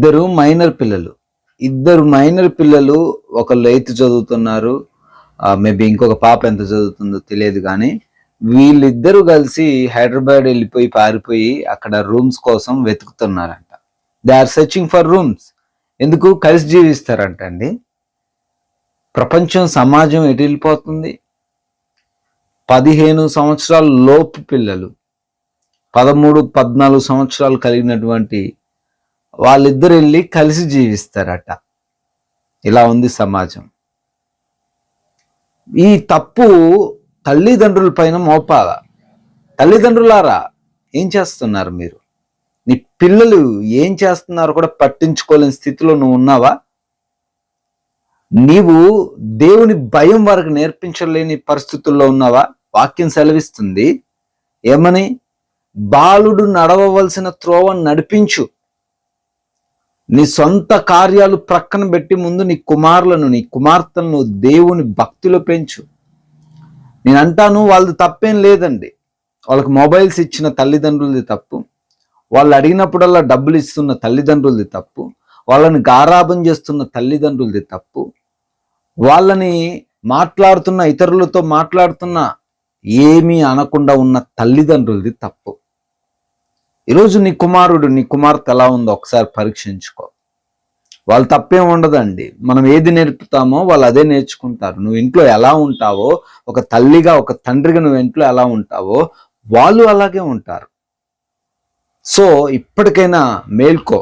ఇద్దరు మైనర్ పిల్లలు. ఇద్దరు మైనర్ పిల్లలు ఒకళ్ళు ఎయిత్ చదువుతున్నారు. మేబీ ఇంకొక పాప ఎంత చదువుతుందో తెలియదు కానీ వీళ్ళిద్దరూ కలిసి హైదరాబాద్ వెళ్ళిపోయి పారిపోయి అక్కడ రూమ్స్ కోసం వెతుకుతున్నారంట. They are searching for rooms ఎందుకు? కలిసి జీవిస్తారంట అండి. ప్రపంచం సమాజం ఎటు వెళ్ళిపోతుంది? పదిహేను సంవత్సరాల లోపు పిల్లలు పదమూడు పద్నాలుగు సంవత్సరాలు కలిగినటువంటి వాళ్ళిద్దరు వెళ్ళి కలిసి జీవిస్తారట. ఇలా ఉంది సమాజం. ఈ తప్పు తల్లిదండ్రుల పైన మోపాల? తల్లిదండ్రులారా ఏం చేస్తున్నారు మీరు? నీ పిల్లలు ఏం చేస్తున్నారో కూడా పట్టించుకోలేని స్థితిలో నువ్వు ఉన్నావా? నీవు దేవుని భయం వరకు నేర్పించలేని పరిస్థితుల్లో ఉన్నావా? వాక్యం సెలవిస్తుంది. ఏమని? బాలుడు నడవవలసిన త్రోవ నడిపించు. నీ సొంత కార్యాలు ప్రక్కన పెట్టి ముందు నీ కుమారులను నీ కుమార్తెలను దేవుని భక్తిలో పెంచు. నేను అంటాను వాళ్ళది తప్పేం లేదండి. వాళ్ళకి మొబైల్స్ ఇచ్చిన తల్లిదండ్రులది తప్పు. వాళ్ళు అడిగినప్పుడల్లా డబ్బులు ఇస్తున్న తల్లిదండ్రులది తప్పు. వాళ్ళని గారాభం చేస్తున్న తల్లిదండ్రులది తప్పు. వాళ్ళని మాట్లాడుతున్న ఇతరులతో మాట్లాడుతున్న ఏమీ అనకుండా ఉన్న తల్లిదండ్రులది తప్పు. ఈరోజు నీ కుమారుడు నీ కుమార్తె ఎలా ఉందో ఒకసారి పరీక్షించుకో. వాళ్ళు తప్పేం ఉండదండి. మనం ఏది నేర్పుతామో వాళ్ళు అదే నేర్చుకుంటారు. నువ్వు ఇంట్లో ఎలా ఉంటావో ఒక తల్లిగా ఒక తండ్రిగా నువ్వు ఇంట్లో ఎలా ఉంటావో వాళ్ళు అలాగే ఉంటారు. సో ఇప్పటికైనా మేల్కో.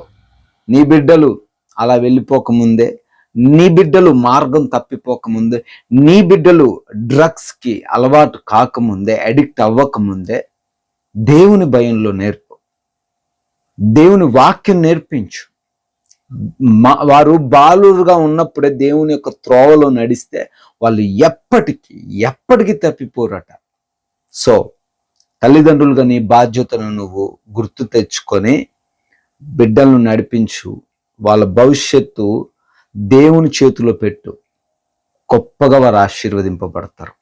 నీ బిడ్డలు అలా వెళ్ళిపోకముందే నీ బిడ్డలు మార్గం తప్పిపోకముందే నీ బిడ్డలు డ్రగ్స్కి అలవాటు కాకముందే అడిక్ట్ అవ్వకముందే దేవుని భయంలో నేర్పు. దేవుని వాక్యం నేర్పించు. మా- వారు బాలురుగా ఉన్నప్పుడే దేవుని యొక్క త్రోవలో నడిస్తే వాళ్ళు ఎప్పటికీ ఎప్పటికీ తప్పిపోరట. సో తల్లిదండ్రులుగా నీ బాధ్యతను నువ్వు గుర్తు తెచ్చుకొని బిడ్డలను నడిపించు. వాళ్ళ భవిష్యత్తు దేవుని చేతిలో పెట్టు. గొప్పగా వారు ఆశీర్వదింపబడతారు.